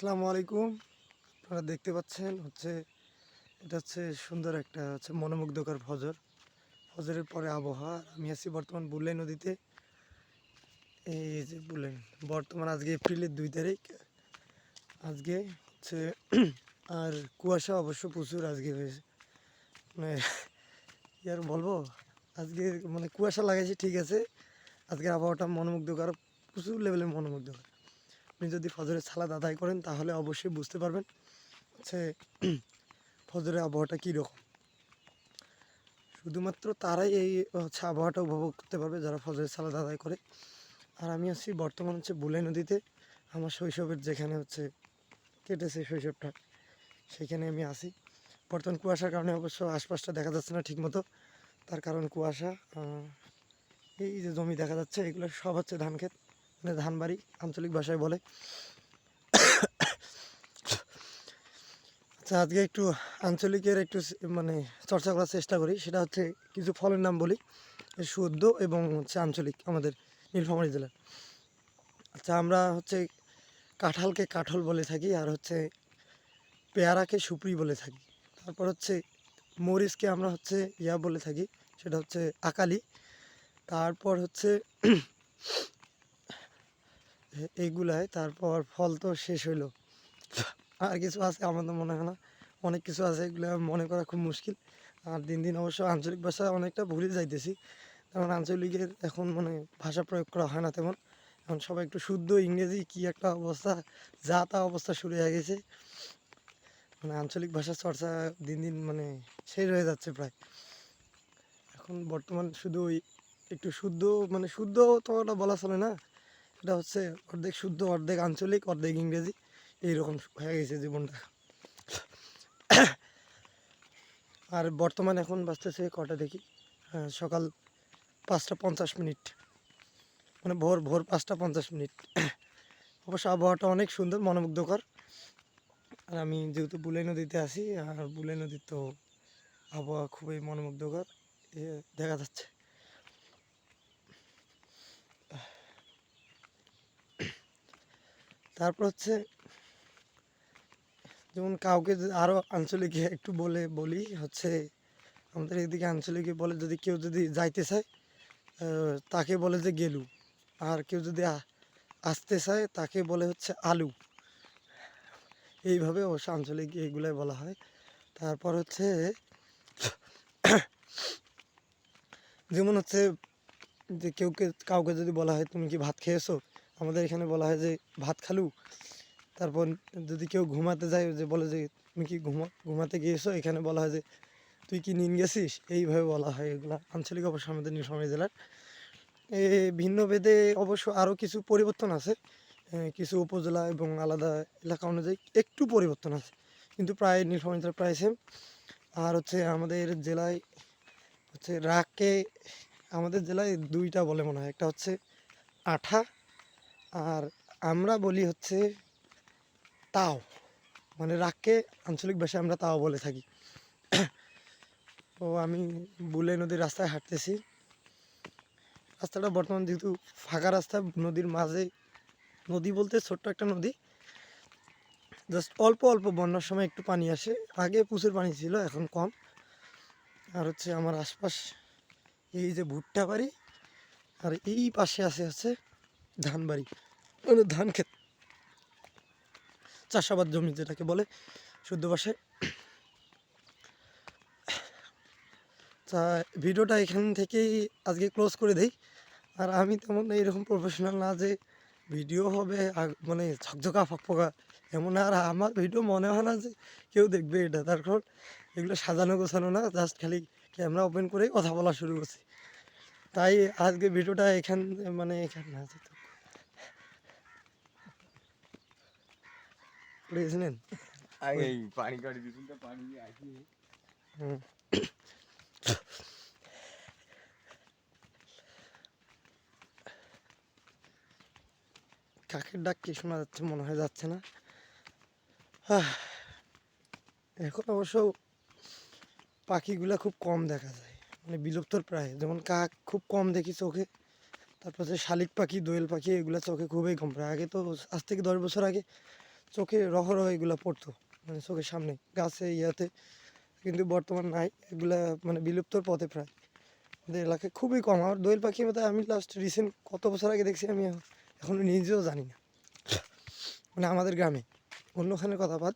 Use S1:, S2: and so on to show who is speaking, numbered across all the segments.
S1: আসসালামু আলাইকুম। আপনারা দেখতে পাচ্ছেন হচ্ছে, এটা হচ্ছে সুন্দর একটা হচ্ছে মনোমুগ্ধকর ফজর। ফজরের পরে আবহাওয়া। আমি আছি বর্তমান বুলাই নদীতে। এই যে বুলেন বর্তমান আজকে এপ্রিলের দুই তারিখ। আজকে হচ্ছে, আর কুয়াশা অবশ্য প্রচুর আজকে হয়েছে মানে কি আর বলব? আজকে মানে কুয়াশা লাগাইছে, ঠিক আছে। আজকের আবহাওয়াটা মনোমুগ্ধকর, প্রচুর লেভেলের মনোমুগ্ধকর। আপনি যদি ফজরের সালাদ আদায় করেন, তাহলে অবশ্যই বুঝতে পারবেন হচ্ছে ফজরের আবহাওয়াটা কীরকম। শুধুমাত্র তারাই এই, হচ্ছে, আবহাওয়াটা উপভোগ করতে পারবে যারা ফজরের সালাদ আদায় করে। আর আমি আছি বর্তমান, হচ্ছে বুলাই নদীতে। আমার শৈশবের যেখানে, হচ্ছে, কেটেছে শৈশবটা, সেখানে আমি আসি বর্তমান কুয়াশার কারণে অবশ্য আশপাশটা দেখা যাচ্ছে না ঠিকমতো। তার কারণ কুয়াশা এই যে জমি দেখা যাচ্ছে, এগুলো সব হচ্ছে ধান ক্ষেত মানে ধানবাড়ি আঞ্চলিক ভাষায় বলে। আচ্ছা আজকে একটু আঞ্চলিকের একটু মানে চর্চা করার চেষ্টা করি। সেটা হচ্ছে কিছু ফলের নাম বলি। শুদ্ধ এবং হচ্ছে আঞ্চলিক আমাদের নীলফামারী জেলার। আচ্ছা আমরা হচ্ছে কাঁঠালকে কাঠল বলে থাকি আর হচ্ছে পেয়ারাকে সুপ্রি বলে থাকি। তারপর হচ্ছে মরিচকে আমরা হচ্ছে ইয়া বলে থাকি। সেটা হচ্ছে আকালি। তারপর হচ্ছে এইগুলাই তারপর ফল তো শেষ হইল। আর কিছু আছে আমার তো মনে হয় না। অনেক কিছু আছে এগুলো মনে করা খুব মুশকিল। আর দিন দিন অবশ্য আঞ্চলিক ভাষা অনেকটা ভুলে যাইতেছি। কারণ আঞ্চলিকের এখন মানে ভাষা প্রয়োগ করা হয় না তেমন। এখন সবাই একটু শুদ্ধ ইংরেজি কি একটা অবস্থা, যা তা অবস্থা শুরু হয়ে গেছে। মানে আঞ্চলিক ভাষার চর্চা দিন দিন মানে শেষ হয়ে যাচ্ছে প্রায়। এখন বর্তমান শুধু ওই একটু শুদ্ধ মানে শুদ্ধ তো বলা চলে না। এটা হচ্ছে অর্ধেক শুদ্ধ, অর্ধেক আঞ্চলিক, অর্ধেক ইংরেজি, এইরকম হয়ে গেছে জীবনটা। আর বর্তমান এখন বাঁচতেছে কটা দেখি? হ্যাঁ সকাল পাঁচটা পঞ্চাশ মিনিট। মানে ভোর ভোর পাঁচটা পঞ্চাশ মিনিট। অবশ্য আবহাওয়াটা অনেক সুন্দর, মনোমুগ্ধকর। আর আমি যেহেতু বুলাই নদীতে আছি, আর বুলাই নদীর তো আবহাওয়া খুবই মনোমুগ্ধকর দেখা যাচ্ছে। তারপর হচ্ছে যেমন কাউকে আরও আঞ্চলিকে একটু বলে, বলি হচ্ছে আমাদের এদিকে আঞ্চলিকে বলে যদি কেউ যদি যাইতে চায় তাকে বলে যে গেলু। আর কেউ যদি আসতে চায়, তাকে বলে হচ্ছে আলু। এইভাবে অবশ্য আঞ্চলিক এইগুলাই বলা হয়। তারপর হচ্ছে যেমন হচ্ছে যে কেউ কে, কাউকে যদি বলা হয়, তুমি কি ভাত খেয়েছো? আমাদের এখানে বলা হয় যে ভাত খালু। তারপর যদি কেউ ঘুমাতে যায়, যে বলে যে, তুমি কি ঘুমা, ঘুমাতে গিয়েছো? এখানে বলা হয় যে, তুই কি নিন গেছিস? এইভাবে বলা হয় এগুলা। আঞ্চলিক অবশ্য আমাদের নীলফামারী জেলার। এ ভিন্ন ভেদে অবশ্য আরও কিছু পরিবর্তন আছে। কিছু উপজেলা এবং আলাদা এলাকা অনুযায়ী একটু পরিবর্তন আছে। কিন্তু প্রায় নীলফামারী জেলা প্রায় সেম আর হচ্ছে আমাদের জেলায় হচ্ছে রাগকে আমাদের জেলায় দুইটা বলে মনে হয়। একটা হচ্ছে আঠা আর আমরা বলি হচ্ছে তাও মানে রাগকে আঞ্চলিক ভাষায় আমরা তাও বলে থাকি। তো আমি বুলে নদীর রাস্তায় হাঁটতেছি। রাস্তাটা বর্তমান যেহেতু ফাঁকা রাস্তা, নদীর মাঝে নদী বলতে ছোট্ট একটা নদী। জাস্ট অল্প অল্প বন্যার সময় একটু পানি আসে। আগে প্রচুর পানি ছিল, এখন কম। আর হচ্ছে আমার আশপাশ এই যে ভুট্টা বাড়ি, আর এই পাশে আছে হচ্ছে ধান বাড়ি মানে ধান ক্ষেত। চাষাবাদ জমি যেটাকে বলে, শুদ্ধ ভাষায়। ভিডিওটা এখান থেকেই আজকে ক্লোজ করে দেই। আর আমি তেমন এইরকম প্রফেশনাল না যে ভিডিও হবে মানে ঝকঝকা ফকফকা এমন আর আমার ভিডিও মনে হয় না যে কেউ দেখবে এটা। তার কারণ এগুলো সাজানো গোছানো না, জাস্ট খালি ক্যামেরা ওপেন করেই কথা বলা শুরু করছি। তাই আজকে ভিডিওটা এখান মানে এখান
S2: আগে পানি কাটি দিছিল তো পানি আসি
S1: হুম। কাকের ডাক কি শোনা যাচ্ছে? মনে হয় যাচ্ছে না। এখন অবশ্য পাখিগুলা খুব কম দেখা যায়। মানে বিলুপ্তর প্রায়। যেমন কাক খুব কম দেখি চোখে। তারপর হচ্ছে শালিক পাখি, দোয়েল পাখি, এগুলো চোখে খুবই কম। প্রায় আগে তো আজ থেকে দশ বছর আগে চোখে রহরহ এগুলো পড়তো মানে চোখের সামনে, গাছে, ইয়াতে। কিন্তু বর্তমান নাই, এগুলা মানে বিলুপ্তর পথে প্রায়। আমাদের এলাকায় খুবই কম। আর দোয়েল পাখি মতো আমি লাস্ট রিসেন্ট কত বছর আগে দেখছি আমি এখন নিজেও জানি না। মানে আমাদের গ্রামে। অন্যখানের কথা বাদ,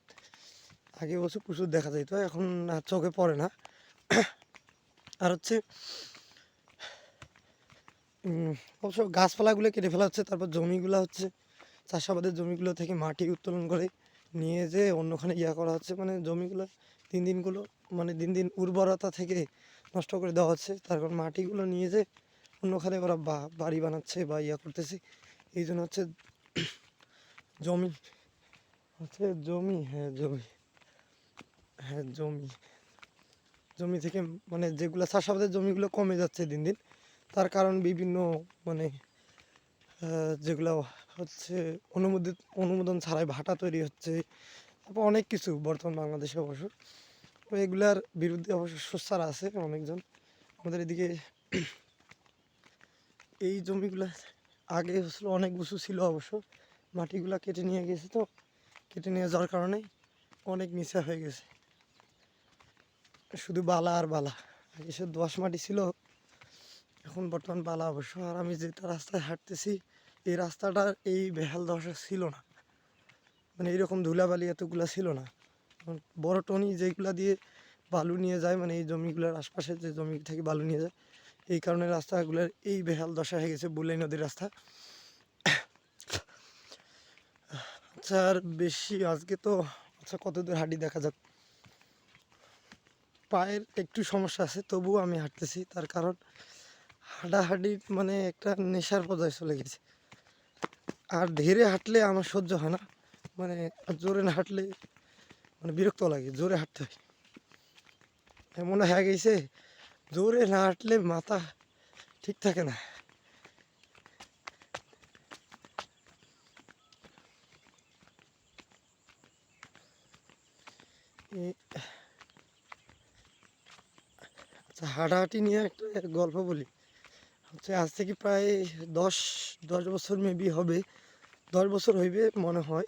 S1: আগে বছর প্রচুর দেখা যেত এখন চোখে পড়ে না। আর হচ্ছে অবশ্য গাছপালাগুলো কেটে ফেলা হচ্ছে, তারপর জমিগুলো হচ্ছে, চাষাবাদের জমিগুলো থেকে মাটি উত্তোলন করে নিয়ে যে অন্যখানে ইয়া করা হচ্ছে মানে জমিগুলো দিন দিনগুলো মানে দিন দিন উর্বরতা থেকে নষ্ট করে দেওয়া হচ্ছে তারপর মাটিগুলো নিয়ে যে অন্যখানে ওরা বাড়ি বানাচ্ছে বা ইয়া করতেছে, এই জন্য হচ্ছে জমি হচ্ছে জমি হ্যাঁ জমি হ্যাঁ জমি। জমি থেকে মানে যেগুলো চাষাবাদের জমিগুলো কমে যাচ্ছে দিন দিন, তার কারণ বিভিন্ন মানে যেগুলো হচ্ছে অনুমোদিত, অনুমোদন ছাড়াই ভাটা তৈরি হচ্ছে, তারপর অনেক কিছু বর্তমান বাংলাদেশে অবশ্য। তো এগুলার বিরুদ্ধে অবশ্য সোচ্চার আছে অনেকজন। আমাদের এদিকে এই জমিগুলো আগে হচ্ছিল অনেক উঁচু ছিল অবশ্য, মাটিগুলা কেটে নিয়ে গেছে তো, কেটে নিয়ে যাওয়ার কারণে অনেক নিচা হয়ে গেছে। শুধু বালা আর বালা। আগে সে দোয়াশ মাটি ছিল, এখন বর্তমান বালা অবশ্য। আর আমি যেটা রাস্তায় হাঁটতেছি, এই রাস্তাটার এই বেহাল দশা ছিল না। মানে এইরকম ধুলাবালি এতগুলা ছিল না। বড় টনি যেগুলা দিয়ে বালু নিয়ে যায় মানে এই জমিগুলোর আশপাশে যে জমি থেকে বালু নিয়ে যায়, এই কারণে রাস্তাগুলোর এই বেহাল দশা হয়ে গেছে বুলাই নদীর রাস্তা। আচ্ছা আর বেশি, আজকে তো আচ্ছা কত দূর হাঁটি দেখা যাক। পায়ের একটু সমস্যা আছে, তবুও আমি হাঁটতেছি। তার কারণ হাঁটাহাঁটি মানে একটা নেশার পর্যায়ে চলে গেছে। আর ধীরে হাঁটলে আমার সহ্য হয় না। মানে জোরে না হাঁটলে মানে বিরক্ত লাগে, জোরে হাঁটতে হয়। এমন হয়ে গেছে, জোরে না হাঁটলে মাথা ঠিক থাকে না এই- আচ্ছা হাঁটাহাঁটি নিয়ে একটা গল্প বলি। হচ্ছে আজ থেকে প্রায় দশ দশ বছর মেবি হবে। দশ বছর হইবে মনে হয়।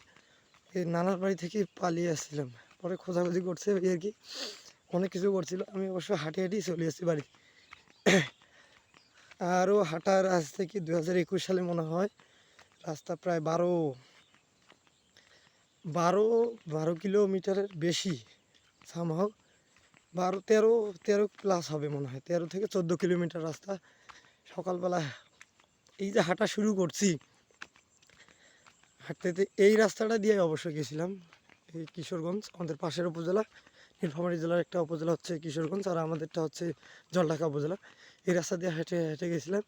S1: নানার বাড়ি থেকে পালিয়ে আসছিলাম। পরে খোঁজাখুঁজি করছে ওই আর কি। অনেক কিছু করছিল। আমি অবশ্য হাঁটি হাঁটি চলে আসছি বাড়ি আরও হাঁটার আজ থেকে দু হাজার একুশ সালে মনে হয়। রাস্তা প্রায় বারো বারো বারো কিলোমিটারের বেশি সামহাও বারো, তেরো তেরো প্লাস হবে মনে হয়। তেরো থেকে চোদ্দ কিলোমিটার রাস্তা। সকালবেলা এই যে হাঁটা শুরু করছি হাঁটতে এই রাস্তাটা দিয়ে অবশ্য গেছিলাম। এই কিশোরগঞ্জ, আমাদের পাশের উপজেলা, নীলফামারী জেলার একটা উপজেলা হচ্ছে কিশোরগঞ্জ, আর আমাদেরটা হচ্ছে জলঢাকা উপজেলা। এই রাস্তা দিয়ে হেঁটে হেঁটে গেছিলাম।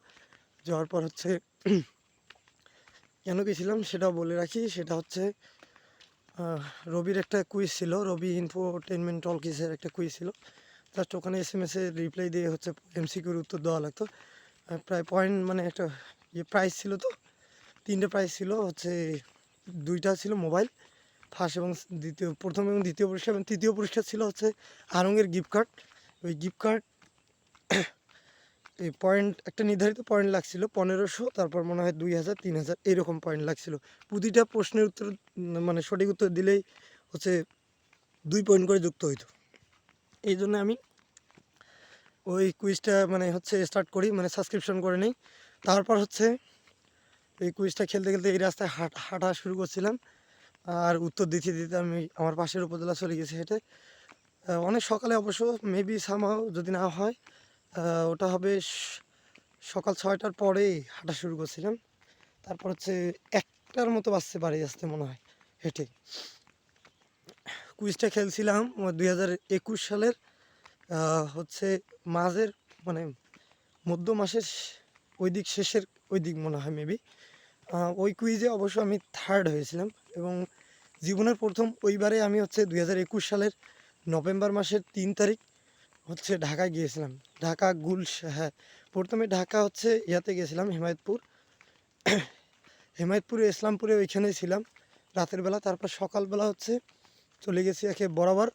S1: যাওয়ার পর হচ্ছে, কেন গেছিলাম সেটা বলে রাখি। সেটা হচ্ছে রবির একটা কুইজ ছিল, রবি ইনফোটেনমেন্ট টলকিসের একটা কুইজ ছিল। জাস্ট ওখানে এস এম এসে রিপ্লাই দিয়ে হচ্ছে এম এমসিকিউর উত্তর দেওয়া লাগতো। প্রায় পয়েন্ট মানে একটা ইয়ে প্রাইস ছিল তো, তিনটে প্রাইস ছিল, হচ্ছে দুইটা ছিল মোবাইল ফার্স্ট এবং দ্বিতীয়, প্রথম এবং দ্বিতীয় পুরস্কার এবং তৃতীয় পুরস্কার ছিল হচ্ছে আরঙের গিফট কার্ড ওই গিফট কার্ড এই পয়েন্ট একটা নির্ধারিত পয়েন্ট লাগছিল পনেরোশো, তারপর মনে হয় দুই হাজার, তিন হাজার, এরকম পয়েন্ট লাগছিল। প্রতিটা প্রশ্নের উত্তর মানে সঠিক উত্তর দিলেই হচ্ছে দুই পয়েন্ট করে যুক্ত হইতো। এই জন্য আমি ওই কুইজটা মানে হচ্ছে স্টার্ট করি মানে সাবস্ক্রিপশন করে নিই। তারপর হচ্ছে এই কুইজটা খেলতে খেলতে এই রাস্তায় হাঁট, হাঁটা শুরু করছিলাম। আর উত্তর দিতে দিতে আমি আমার পাশের উপজেলা চলে গেছি হেঁটে। অনেক সকালে অবশ্য মেবি সামাও যদি না হয় ওটা হবে সকাল ছয়টার পরেই হাঁটা শুরু করছিলাম। তারপর হচ্ছে একটার মতো বাজছে বাড়ি আসতে মনে হয়, হেঁটে। কুইজটা খেলছিলাম দুই হাজার একুশ সালের হচ্ছে মাঝের মানে মধ্য মাসের ওই দিক শেষের ওই দিক মনে হয় মেবি ওই কুইজে অবশ্য আমি থার্ড হয়েছিলাম এবং জীবনের প্রথম ওইবারে আমি হচ্ছে দুই হাজার একুশ সালের নভেম্বর মাসের তিন তারিখ হচ্ছে ঢাকায় গিয়েছিলাম। ঢাকা, গুলশ হ্যাঁ। প্রথমে ঢাকা হচ্ছে ইয়াতে গেছিলাম হিমায়তপুর। হিমায়তপুরে, ইসলামপুরে ওইখানেই ছিলাম রাতের বেলা। তারপর সকালবেলা হচ্ছে চলে গেছি একে বরাবর।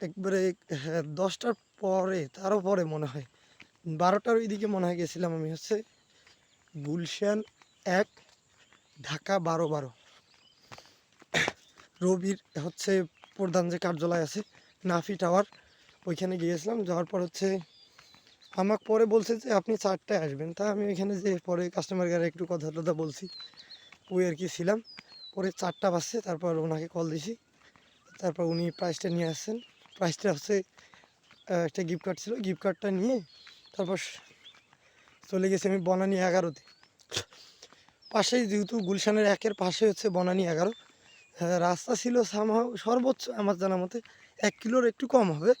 S1: একবারে হ্যাঁ দশটার পরে, তারও পরে মনে হয়। বারোটার ওইদিকে মনে হয় গেছিলাম আমি হচ্ছে গুলশান এক, ঢাকা বারো বারো। রবির হচ্ছে প্রধান যে কার্যালয় আছে, নাফি টাওয়ার। ওইখানে গিয়েছিলাম যাওয়ার পর হচ্ছে আমাকে পরে বলছে যে আপনি চারটায় আসবেন। তা আমি ওইখানে যে পরে কাস্টমার কেয়ারে একটু কথা টথা বলছি। ওই আর কি ছিলাম। পরে চারটা বাজছে তারপর ওনাকে কল দিছি। তারপর উনি প্রাইসটা নিয়ে আসছেন। প্রাইসটা হচ্ছে একটা গিফট কার্ড ছিল। গিফট কার্ডটা নিয়ে তারপর চলে গেছি আমি বনানি এগারোতে। পাশেই যেহেতু গুলশানের একের পাশে হচ্ছে বনানি এগারো। হ্যাঁ, রাস্তা ছিল সামহাও সর্বোচ্চ আমার জানা মতে এক কিলোর একটু কম হবে।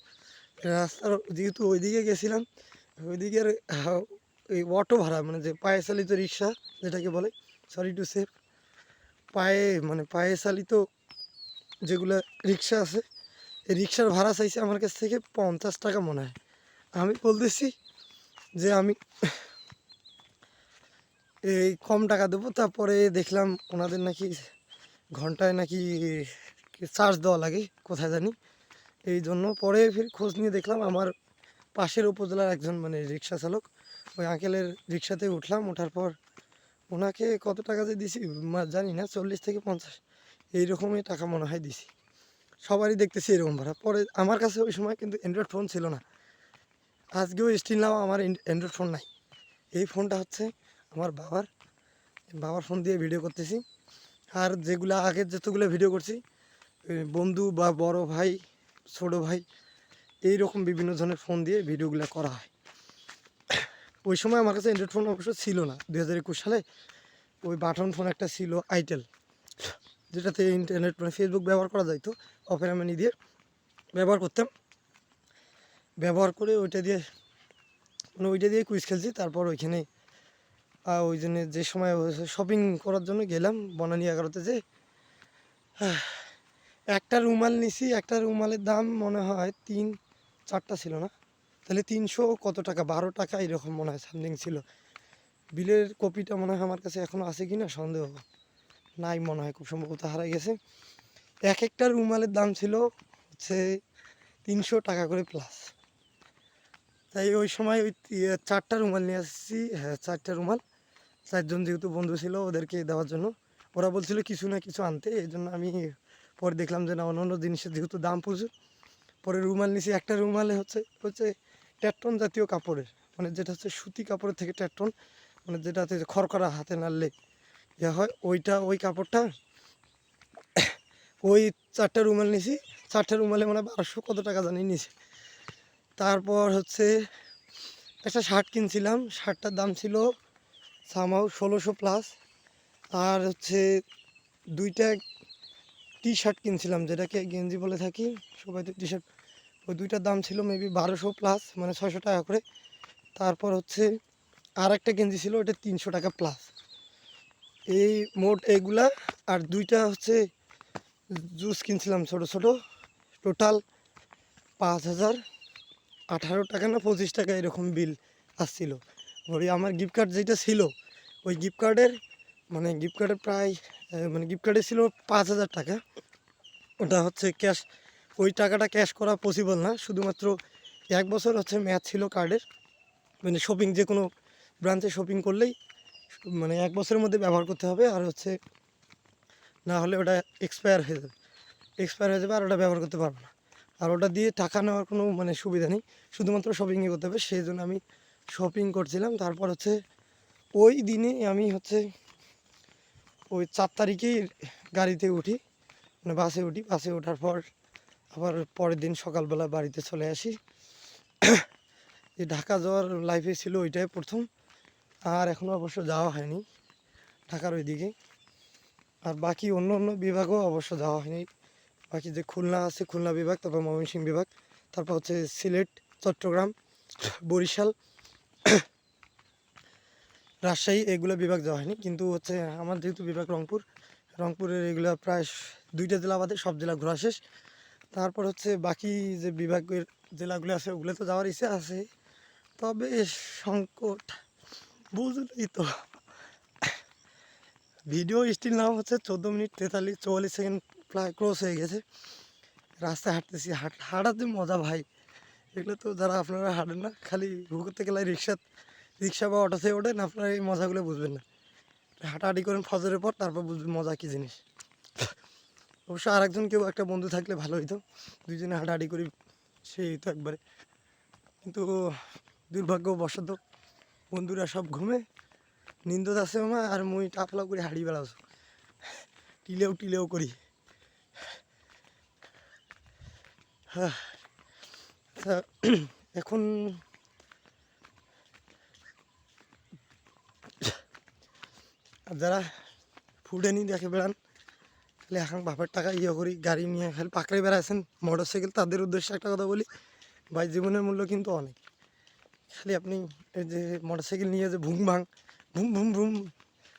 S1: রাস্তার যেহেতু ওইদিকে গেছিলাম, ওইদিকের এই অটো ভাড়া মানে যে পায়ে চালিত রিক্সা যেটাকে বলে সরি টু সেভ পায়ে মানে পায়ে চালিত যেগুলো রিক্সা আছে, এই রিক্সার ভাড়া চাইছে আমার কাছ থেকে পঞ্চাশ টাকা মনে হয়। আমি বলতেছি যে আমি এই কম টাকা দেবো, তারপরে দেখলাম ওনাদের নাকি ঘন্টায় নাকি চার্জ দেওয়া লাগে, কোথায় জানি। এই জন্য পরে ফির খোঁজ নিয়ে দেখলাম আমার পাশের উপজেলার একজন মানে রিক্সা চালক, ওই আঙ্কেলের রিক্সাতে উঠলাম ওঠার পর ওনাকে কত টাকা যে দিছি জানি না, চল্লিশ থেকে পঞ্চাশ, এইরকমই টাকা মনে হয় দিছি। সবারই দেখতেছি এরকম ভাড়া। পরে আমার কাছে ওই সময় কিন্তু অ্যান্ড্রয়েড ফোন ছিল না। আজকেও স্টিল নাও আমার অ্যান্ড্রয়েড ফোন নাই। এই ফোনটা হচ্ছে আমার বাবার। বাবার ফোন দিয়ে ভিডিও করতেছি। আর যেগুলো আগের যতগুলো ভিডিও করছি বন্ধু বা বড় ভাই ছোট ভাই এই রকম বিভিন্ন ধরনের ফোন দিয়ে ভিডিওগুলো করা হয়। ওই সময় আমার কাছে অ্যান্ড্রয়েড ফোন অবশ্য ছিল না। দু হাজার একুশ সালে ওই বাটন ফোন একটা ছিল আইটেল যেটাতে ইন্টারনেট মানে ফেসবুক ব্যবহার করা যাইতো। অপেরা মানি দিয়ে ব্যবহার করতাম। ব্যবহার করে ওইটা দিয়ে মানে ওইটা দিয়ে কুইজ খেলছি। তারপর ওইখানে ওই জন্য যে সময় শপিং করার জন্য গেলাম বনানি এগারোতে যে একটা রুমাল নিছি, একটা রুমালের দাম মনে হয় তিন, চারটা ছিল না? তাহলে তিনশো কত টাকা? বারো টাকা এরকম মনে হয় সামথিং ছিল। বিলের কপিটা মনে হয় আমার কাছে এখনও আছে কি না সন্দেহ নাই মনে হয়, খুব সম্ভবত হারাই গেছে। এক একটা রুমালের দাম ছিল হচ্ছে তিনশো টাকা করে প্লাস তাই ওই সময় ওই চারটা রুমাল নিয়ে আসছি হ্যাঁ চারটা রুমাল। চারজন যেহেতু বন্ধু ছিল ওদেরকে দেওয়ার জন্য। ওরা বলছিল কিছু না কিছু আনতে, এই জন্য আমি পরে দেখলাম যে না অন্য অন্য জিনিসের যেহেতু দাম প্রচুর, পরে রুমাল নিছি। একটা রুমালে হচ্ছে হচ্ছে ট্যাটন জাতীয় কাপড়ের মানে যেটা হচ্ছে সুতি কাপড়ের থেকে ট্যাটন মানে যেটাতে খড়খড়া হাতে নাড়লে ইয়ে হয়, ওইটা, ওই কাপড়টা, ওই চারটা রুমাল নিছি। চারটা রুমালে মানে বারোশো কত টাকা জানি নিছি। তারপর হচ্ছে একটা শার্ট কিনছিলাম, শার্টটার দাম ছিল সামাও ষোলোশো প্লাস আর হচ্ছে দুইটা টি শার্ট কিনছিলাম, যেটাকে গেঞ্জি বলে থাকি। সবাই টি শার্ট ওই দুইটার দাম ছিল মেবি বারোশো প্লাস মানে ছয়শো টাকা করে। তারপর হচ্ছে আর একটা গেঞ্জি ছিল ওটা তিনশো টাকা প্লাস এই মোট এইগুলা আর দুইটা হচ্ছে জুস কিনছিলাম ছোট ছোট। টোটাল পাঁচ হাজার আঠারো টাকা না পঁচিশ টাকা এরকম বিল আসছিল। ওই আমার গিফট কার্ড যেটা ছিল, ওই গিফট কার্ডের মানে গিফট কার্ডের প্রায় মানে গিফট কার্ডে ছিল পাঁচ হাজার টাকা। ওটা হচ্ছে ক্যাশ ওই টাকাটা ক্যাশ করা পসিবল না। শুধুমাত্র এক বছর হচ্ছে ম্যাচ ছিল কার্ডের মানে শপিং যে কোনো ব্রাঞ্চে শপিং করলেই মানে এক বছরের মধ্যে ব্যবহার করতে হবে। আর হচ্ছে না হলে ওটা এক্সপায়ার হয়ে যাবে। এক্সপায়ার হয়ে যাবে আর ওটা ব্যবহার করতে পারব না। আর ওটা দিয়ে টাকা নেওয়ার কোনো মানে সুবিধা নেই। শুধুমাত্র শপিংই করতে হবে। সেই জন্য আমি শপিং করছিলাম। তারপর হচ্ছে ওই দিনে আমি হচ্ছে ওই চার তারিখেই গাড়িতে উঠি মানে বাসে উঠি। বাসে ওঠার পর আবার পরের দিন সকালবেলা বাড়িতে চলে আসি। এই ঢাকা যাওয়ার লাইফে ছিল ওইটাই প্রথম, আর এখনও অবশ্য যাওয়া হয়নি ঢাকার ওইদিকে। আর বাকি অন্য অন্য বিভাগও অবশ্য যাওয়া হয়নি। বাকি যে খুলনা আছে, খুলনা বিভাগ, তারপর ময়মনসিংহ বিভাগ, তারপর হচ্ছে সিলেট, চট্টগ্রাম, বরিশাল রাজশাহী এগুলো বিভাগ যাওয়া হয়নি। কিন্তু হচ্ছে আমার যেহেতু বিভাগ রংপুর, রংপুরের এগুলো প্রায় দুইটা জেলা বাদে সব জেলা ঘোরা শেষ। তারপর হচ্ছে বাকি যে বিভাগের জেলাগুলো আছে, ওগুলো তো যাওয়ার ইচ্ছে আছে। তবে সংকট বুঝলেই তো। ভিডিও স্টিল নাম হচ্ছে চোদ্দ মিনিট তেতাল্লিশ চুয়াল্লিশ সেকেন্ড প্রায় ক্রস হয়ে গেছে। রাস্তায় হাঁটতেছি, হাঁট হাঁটাতে মজা ভাই। এগুলো তো যারা আপনারা হাঁটেন না, খালি ঘুরতে গেলে রিক্সা রিক্সা বা অটোতে ওঠেন আপনারা এই মজাগুলো বুঝবেন না। হাঁটাহাঁটি করেন ফজরের পর, তারপর বুঝবেন মজা কী জিনিস। অবশ্য আরেকজন কেউ, একটা বন্ধু থাকলে ভালো হইতো। দুজনে হাঁটাহাঁটি করি, সেই হইতো একবারে। কিন্তু দুর্ভাগ্যবশত বন্ধুরা সব ঘুমে নিন্দত আছে মা আর মুই টাপলা করে হাঁড়ি বেড়াছো টিলেও টিলেও করি। হ্যাঁ এখন আর যারা ফুডে নিয়ে দেখে বেড়ান খালি এখন বাপের টাকা ইয়ে করি, গাড়ি নিয়ে খালি পাকড়ে বেড়াচ্ছেন মোটর সাইকেল তাদের উদ্দেশ্যে একটা কথা বলি, ভাই জীবনের মূল্য কিন্তু অনেক। খালি আপনি এই যে মোটর সাইকেল নিয়ে যে ভুম ভাং, ভুম ভুম ভুম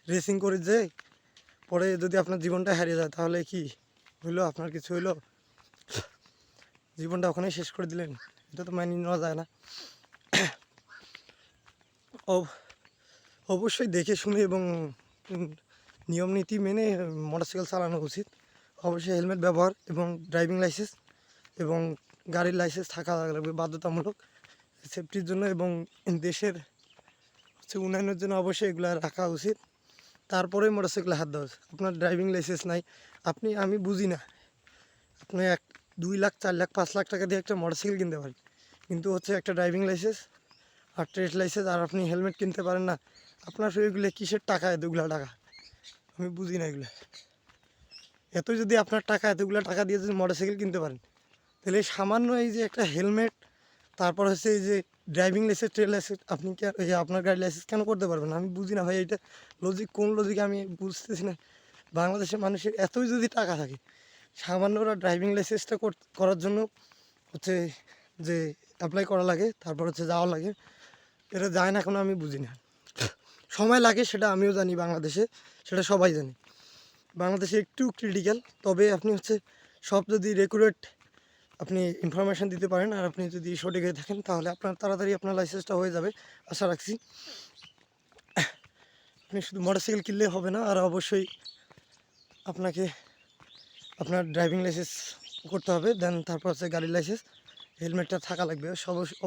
S1: রেসিং করে যে, পরে যদি আপনার জীবনটা হারিয়ে যায়, তাহলে কি হইল, আপনার কিছু হইল? জীবনটা ওখানেই শেষ করে দিলেন, এটা তো মানিয়ে নেওয়া যায় না। অব- অবশ্যই দেখে শুনে এবং নিয়ম নীতি মেনে মোটরসাইকেল চালানো উচিত। অবশ্যই হেলমেট ব্যবহার এবং ড্রাইভিং লাইসেন্স এবং গাড়ির লাইসেন্স থাকা লাগবে বাধ্যতামূলক। সেফটির জন্য এবং দেশের হচ্ছে উন্নয়নের জন্য অবশ্যই এগুলো রাখা উচিত। তারপরে মোটরসাইকেলে হাত দেওয়া উচিত। আপনার ড্রাইভিং লাইসেন্স নাই। আপনি, আমি বুঝি না। আপনি এক, দুই লাখ, চার লাখ, পাঁচ লাখ টাকা দিয়ে একটা মোটরসাইকেল কিনতে পারেন। কিন্তু হচ্ছে একটা ড্রাইভিং লাইসেন্স, আর ট্রেড লাইসেন্স, আর আপনি হেলমেট কিনতে পারেন না। আপনার এগুলো কিসের টাকা, এতগুলো টাকা? আমি বুঝি না এগুলো। এত যদি আপনার টাকা, এতগুলো টাকা দিয়ে যদি মোটরসাইকেল কিনতে পারেন, তাহলে এই সামান্য এই যে একটা হেলমেট, তারপর হচ্ছে এই যে ড্রাইভিং লাইসেন্স ট্রেড লাইসেন্স আপনি কি এই যে আপনার গাড়ি লাইসেন্স কেন করতে পারবেন? আমি বুঝি না ভাই এটা লজিক কোন লজিক আমি বুঝতেছি না। বাংলাদেশের মানুষের এতই যদি টাকা থাকে সামান্য ওরা ড্রাইভিং লাইসেন্সটা কর- করার জন্য হচ্ছে যে অ্যাপ্লাই করা লাগে, তারপর হচ্ছে যাওয়া লাগে। এটা যায় না এখন আমি বুঝি না। সময় লাগে সেটা আমিও জানি বাংলাদেশে, সেটা সবাই জানি। বাংলাদেশে একটু ক্রিটিক্যাল তবে আপনি হচ্ছে সব যদি রেকুরেট আপনি ইনফরমেশান দিতে পারেন আর আপনি যদি সঠিক হয়ে থাকেন, তাহলে আপনার তাড়াতাড়ি আপনার লাইসেন্সটা হয়ে যাবে, আশা রাখছি। আপনি শুধু মোটরসাইকেল কিনলে হবে না, আর অবশ্যই আপনাকে আপনার ড্রাইভিং লাইসেন্স করতে হবে দেন তারপর হচ্ছে গাড়ির লাইসেন্স হেলমেটটা থাকা লাগবে।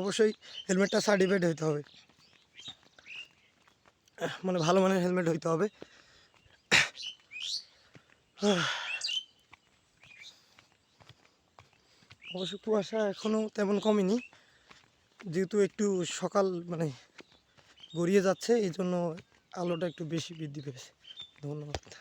S1: অবশ্যই হেলমেটটা সার্টিফাইড হতে হবে। মানে ভালো মানের হেলমেট হইতে হবে। অবশ্য কুয়াশা এখনও তেমন কমেনি। যেহেতু একটু সকাল মানে গড়িয়ে যাচ্ছে এই জন্য আলোটা একটু বেশি বৃদ্ধি পেয়েছে। ধন্যবাদ।